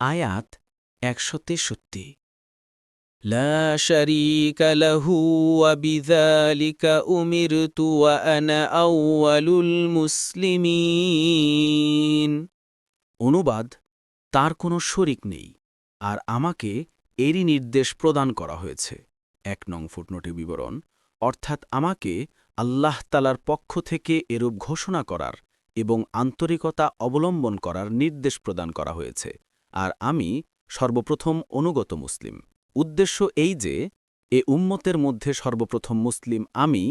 আয়াত একশো তেষট্টি لا شريك له وبذلك أمرت وأنا أول المسلمين অনুবাদ তার কোনো শরিক নেই আর আমাকে এরই নির্দেশ প্রদান করা হয়েছে এক নং ফুটনোটে বিবরণ অর্থাৎ আমাকে আল্লাহ তালার পক্ষ থেকে এরূপ ঘোষণা করার এবং আন্তরিকতা অবলম্বন করার নির্দেশ প্রদান করা হয়েছে আর আমি সর্বপ্রথম অনুগত মুসলিম। উদ্দেশ্য এই যে, এ উম্মতের মধ্যে সর্বপ্রথম মুসলিম আমি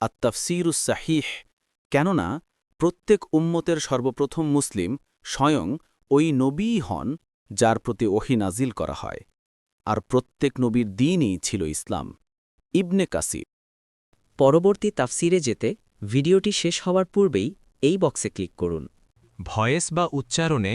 আত্তাফসিরুস সাহিহ, কেননা প্রত্যেক উম্মতের সর্বপ্রথম মুসলিম স্বয়ং ওই নবীই হন যার প্রতি ওহি নাজিল করা হয়। আর প্রত্যেক নবীর দিনই ছিল ইসলাম। ইবনে কাসির। পরবর্তী তাফসিরে যেতে ভিডিওটি শেষ হওয়ার পূর্বেই এই বক্সে ক্লিক করুন। ভয়েস বা উচ্চারণে